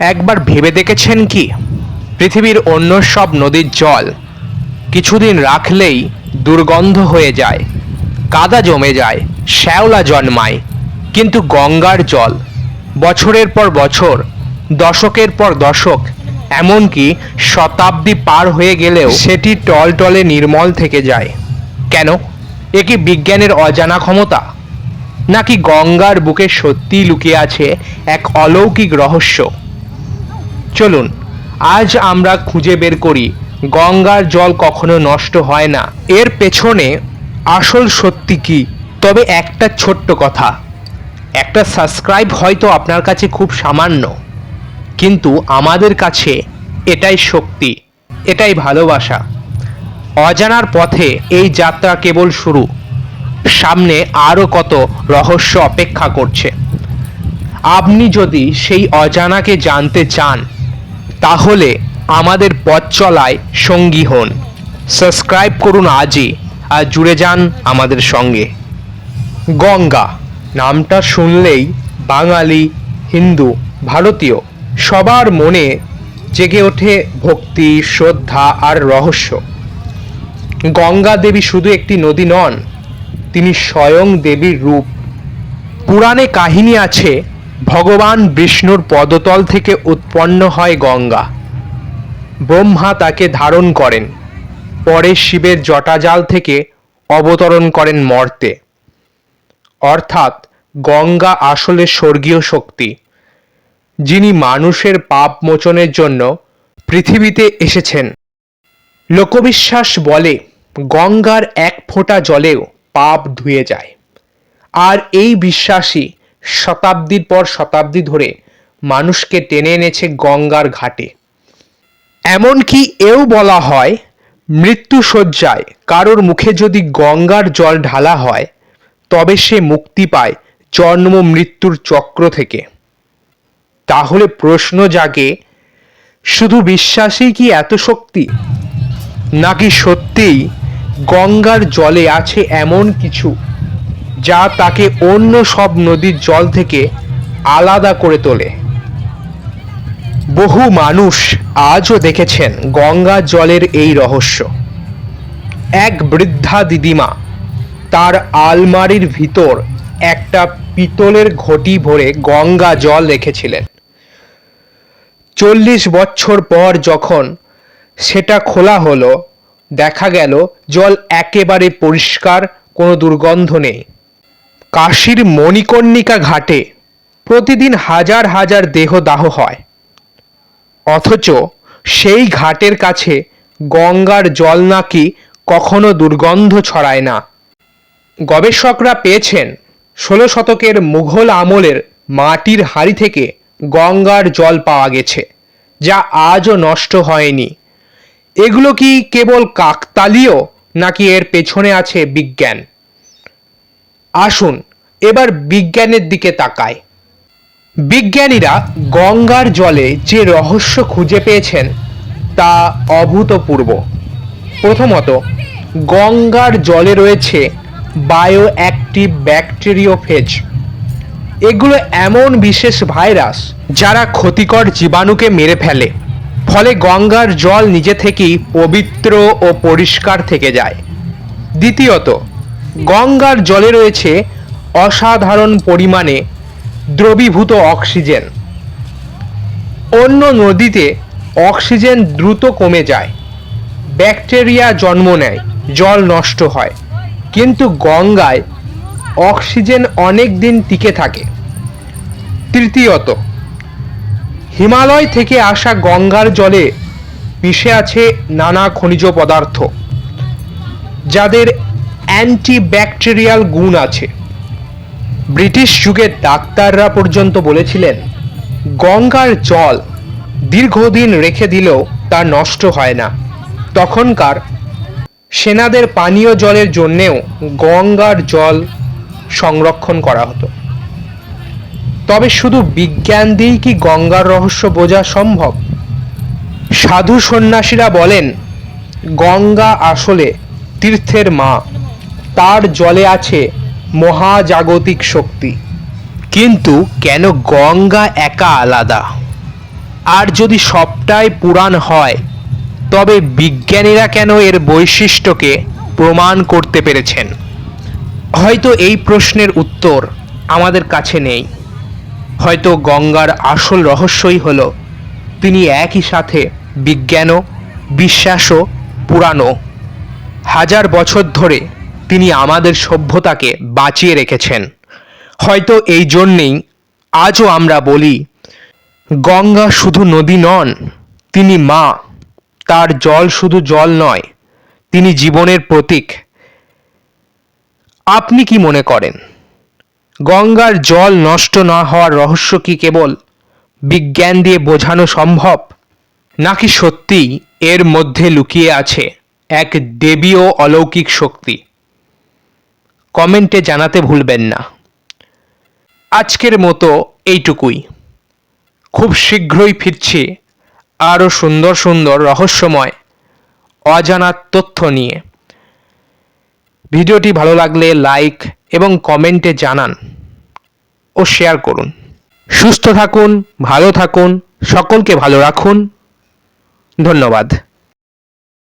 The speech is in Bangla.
একবার ভেবে দেখেছেন কি? পৃথিবীর অন্য সব নদীর জল কিছুদিন রাখলেই দুর্গন্ধ হয়ে যায়, কাদা জমে যায়, শ্যাওলা জন্মায়, কিন্তু গঙ্গার জল বছরের পর বছর, দশকের পর দশক, এমনকি শতাব্দী পার হয়ে গেলেও সেটি টলটলে নির্মল থেকে যায়। কেন? এ কি বিজ্ঞানের অজানা ক্ষমতা? নাকি গঙ্গার বুকে সত্যিই লুকিয়ে আছে এক অলৌকিক রহস্য? চলুন, আজ আমরা খুঁজে বের করি, গঙ্গার জল কখনো নষ্ট হয় না। এর পেছনে আসল সত্যি কি? তবে একটা ছোট্ট কথা, একটা সাবস্ক্রাইব হয়তো আপনার কাছে খুব সামান্য, কিন্তু আমাদের কাছে এটাই শক্তি, এটাই ভালোবাসা। অজানার পথে এই যাত্রা কেবল শুরু, সামনে আরও কত রহস্য অপেক্ষা করছে। আপনি যদি সেই অজানাকে জানতে চান তাহলে আমাদের পথ চলায় সঙ্গী হন। সাবস্ক্রাইব করুন আজই আর জুড়ে যান আমাদের সঙ্গে। গঙ্গা নামটা শুনলেই বাঙালি, হিন্দু, ভারতীয় সবার মনে জেগে ওঠে ভক্তি, শ্রদ্ধা আর রহস্য। গঙ্গা দেবী শুধু একটি নদী নন, তিনি স্বয়ং দেবীর রূপ। পুরাণে কাহিনী আছে ভগবান বিষ্ণুর পদতল থেকে উৎপন্ন হয় গঙ্গা। ব্রহ্মা তাকে ধারণ করেন, পরে শিবের জটাজাল থেকে অবতরণ করেন মর্তে। অর্থাৎ গঙ্গা আসলে স্বর্গীয় শক্তি, যিনি মানুষের পাপ মোচনের জন্য পৃথিবীতে এসেছেন। লোকবিশ্বাস বলে, গঙ্গার এক ফোঁটা জলেও পাপ ধুয়ে যায়। আর এই বিশ্বাসই শতাব্দীর পর শতাব্দী ধরে মানুষকে টেনে এনেছে গঙ্গার ঘাটে। এমনকি এও বলা হয়, মৃত্যু শয্যায় কারোর মুখে যদি গঙ্গার জল ঢালা হয়, তবে সে মুক্তি পায় জন্ম মৃত্যুর চক্র থেকে। তাহলে প্রশ্ন জাগে, শুধু বিশ্বাসেই কি এত শক্তি? নাকি সত্যিই গঙ্গার জলে আছে এমন কিছু? যা তাকে অন্য সব নদীর জল থেকে আলাদা করে তোলে। বহু মানুষ আজও দেখেছেন গঙ্গা জলের এই রহস্য। এক বৃদ্ধা দিদিমা তার আলমারির ভিতর একটা পিতলের ঘটি ভরে গঙ্গা জল রেখেছিলেন। চল্লিশ বছর পর যখন সেটা খোলা হলো, দেখা গেল জল একেবারে পরিষ্কার, কোনো দুর্গন্ধ নেই। কাশীর মণিকর্ণিকা ঘাটে প্রতিদিন হাজার হাজার দেহ দাহ হয়। অথচ সেই ঘাটের কাছে গঙ্গার জল নাকি কখনো দুর্গন্ধ ছড়ায় না। গবেষকরা পেয়েছেন, ষোলো শতকের মুঘল আমলের মাটির হাঁড়ি থেকে গঙ্গার জল পাওয়া গেছে, যা আজও নষ্ট হয়নি। এগুলো কি কেবল কাকতালীয় নাকি এর পেছনে আছে বিজ্ঞান? আসুন, এবার বিজ্ঞানের দিকে তাকায় বিজ্ঞানীরা গঙ্গার জলে যে রহস্য খুঁজে পেয়েছেন, তা অভূতপূর্ব। প্রথমত, গঙ্গার জলে রয়েছে বায়ো অ্যাক্টিভ ব্যাকটেরিওফেজ এগুলো এমন বিশেষ ভাইরাস যারা ক্ষতিকর জীবাণুকে মেরে ফেলে, ফলে গঙ্গার জল নিজে থেকেই পবিত্র ও পরিষ্কার থেকে যায়। দ্বিতীয়ত গঙ্গার জলে রয়েছে অসাধারণ পরিমাণে দ্রবীভূত অক্সিজেন। অন্য নদীতে অক্সিজেন দ্রুত কমে যায়। ব্যাকটেরিয়া জন্ম নেয়, জল নষ্ট হয়। কিন্তু গঙ্গায় অক্সিজেন অনেক দিন টিকে থাকে। তৃতীয়ত, হিমালয় থেকে আসা গঙ্গার জলে মিশে আছে নানা খনিজ পদার্থ, যাদের অ্যান্টিব্যাকটেরিয়াল গুণ আছে। ব্রিটিশ যুগের ডাক্তাররা পর্যন্ত বলেছিলেন, গঙ্গার জল দীর্ঘদিন রেখে দিলেও তা নষ্ট হয় না। তখনকার সেনাদের পানীয় জলের জন্যেও গঙ্গার জল সংরক্ষণ করা হতো। তবে শুধু বিজ্ঞান দিয়েই কি গঙ্গার রহস্য বোঝা সম্ভব? সাধু সন্ন্যাসীরা বলেন, গঙ্গা আসলে তীর্থের মা। তার জলে আছে মহাজাগতিক শক্তি। কিন্তু কেন গঙ্গা একা আলাদা? আর যদি সবটাই পুরাণ হয়, তবে বিজ্ঞানীরা কেন এর বৈশিষ্ট্যকে প্রমাণ করতে পেরেছেন? হয়তো এই প্রশ্নের উত্তর আমাদের কাছে নেই। হয়তো গঙ্গার আসল রহস্যই হল, তিনি একই সাথে বিজ্ঞানও, বিশ্বাসও পুরানো হাজার বছর ধরে তিনি আমাদের সভ্যতাকে বাঁচিয়ে রেখেছেন। হয়তো এই জন্যেই আজও আমরা বলি, গঙ্গা শুধু নদী নন, তিনি মা, তার জল শুধু জল নয়, তিনি জীবনের প্রতীক। আপনি কি মনে করেন, গঙ্গার জল নষ্ট না হওয়ার রহস্য কি কেবল বিজ্ঞান দিয়ে বোঝানো সম্ভব, নাকি সত্যিই এর মধ্যে লুকিয়ে আছে এক দেবীয় অলৌকিক শক্তি? কমেন্টে জানাতে ভুলবেন না। আজকের মতো এইটুকুই। খুব শীঘ্রই ফিরছি আরও সুন্দর সুন্দর রহস্যময়, অজানা তথ্য নিয়ে। ভিডিওটি ভালো লাগলে লাইক এবং কমেন্টে জানান ও শেয়ার করুন। সুস্থ থাকুন, ভালো থাকুন, সকলকে ভালো রাখুন। ধন্যবাদ।